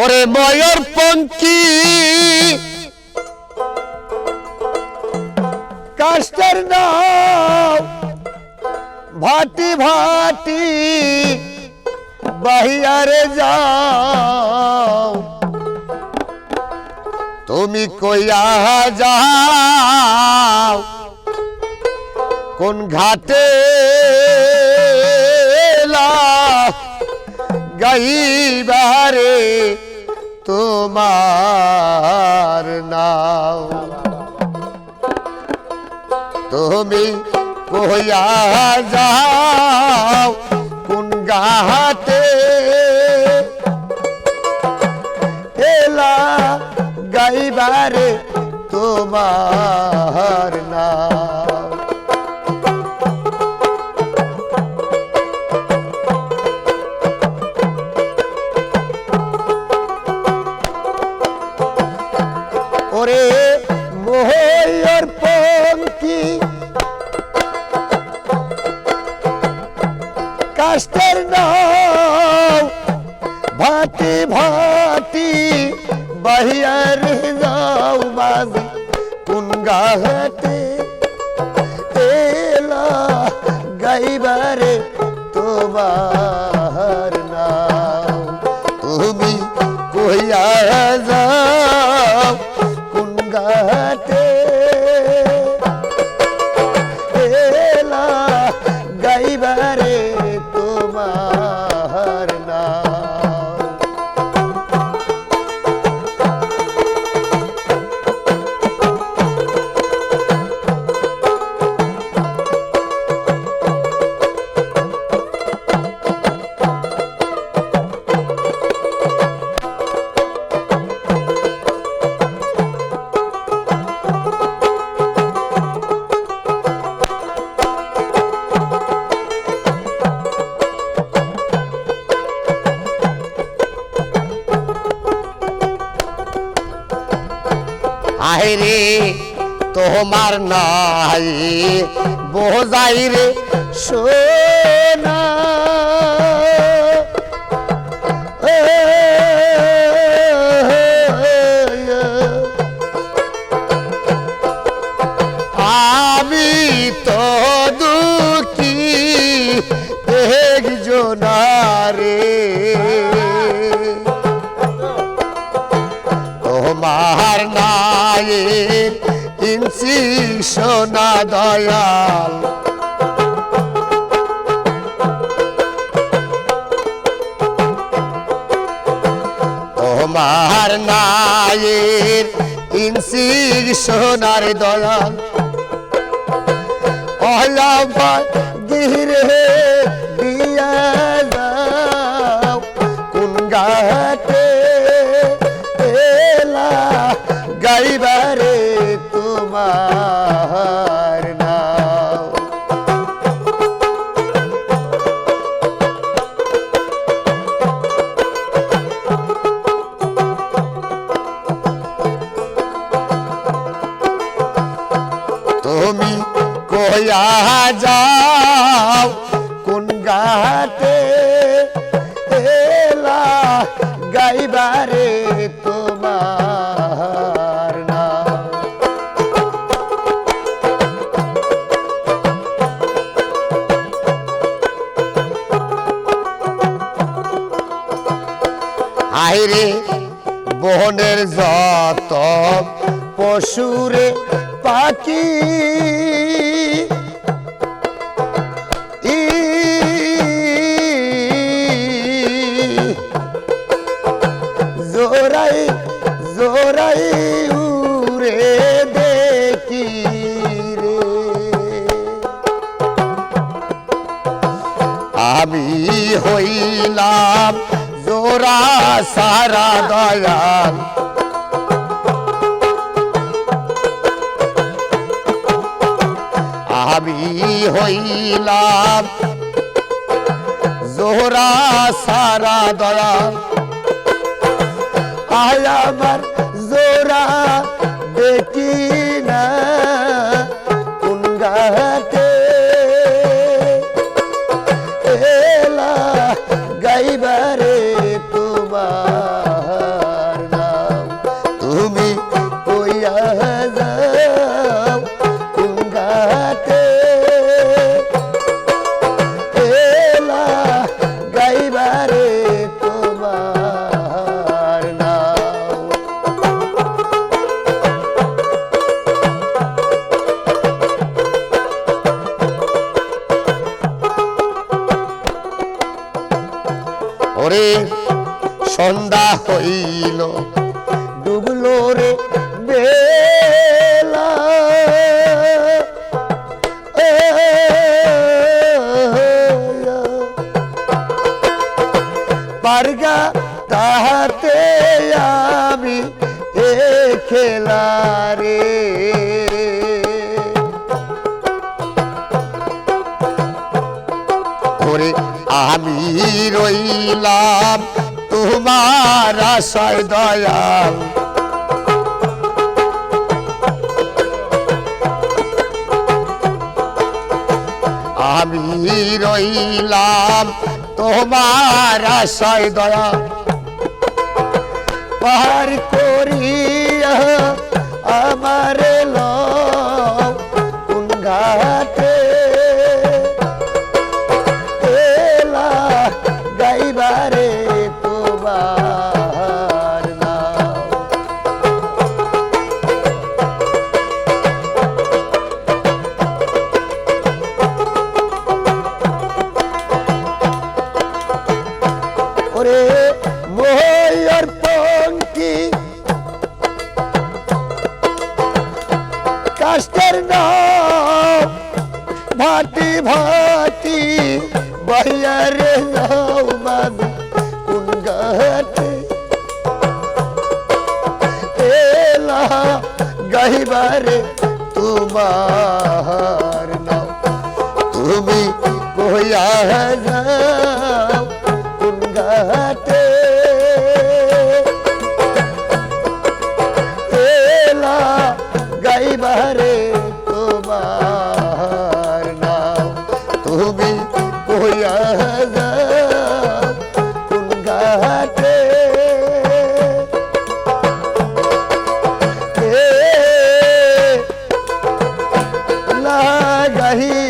ওরে ময়ূর পঙ্কি। কাস্টের নাও ভাটি ভাটি, বাহিয়ারে যাও। তুমি কইয়া যাও, কোন ঘাটে গাইবারে তোমার নাও। তুমি কইয়া যাও কোন গাহাতে। এলা গাইবারে তোমার নাও। কাস্টের নাও। ভাটি ভাটি বাহিয়ার যাও বাজি। কোন গাহাতে এলা গাইবারে তোমার নাও তুমি কইয়া যাও আহেরে তোমার নাই। বোঝাই রে সোনা আমি তো দুঃখী ইনসি সোনা দয়াল। তোমার নায়ের ইনসি সোনার দয়াল। অলাবার গিরে দিয়া গাতে কয়া যাও কোন গাতে এলা গাইবারে তোমার নাম? আইরে বনের যত পশুরে পাখি সারা দয়াল। আমি হইলাম জোহরা সারা দয়াল। আয় আমার জোরা দেখি ওরে সন্ধ্যা হইল ডুবলো রে বেলা। তাহাতে আমি এ খেলা রে। আমি রইলাম তোমার আশায় দয়াল। আমি রইলাম তোমার আশায় দয়া পার করিয়া কাষ্টের নাম ভাটি ভাটি বাইয়ারে যাও বাবু, কোন গাতে? এলা গাইবারে তোমার নাম। তুমি কইয়া যাও 诶嘿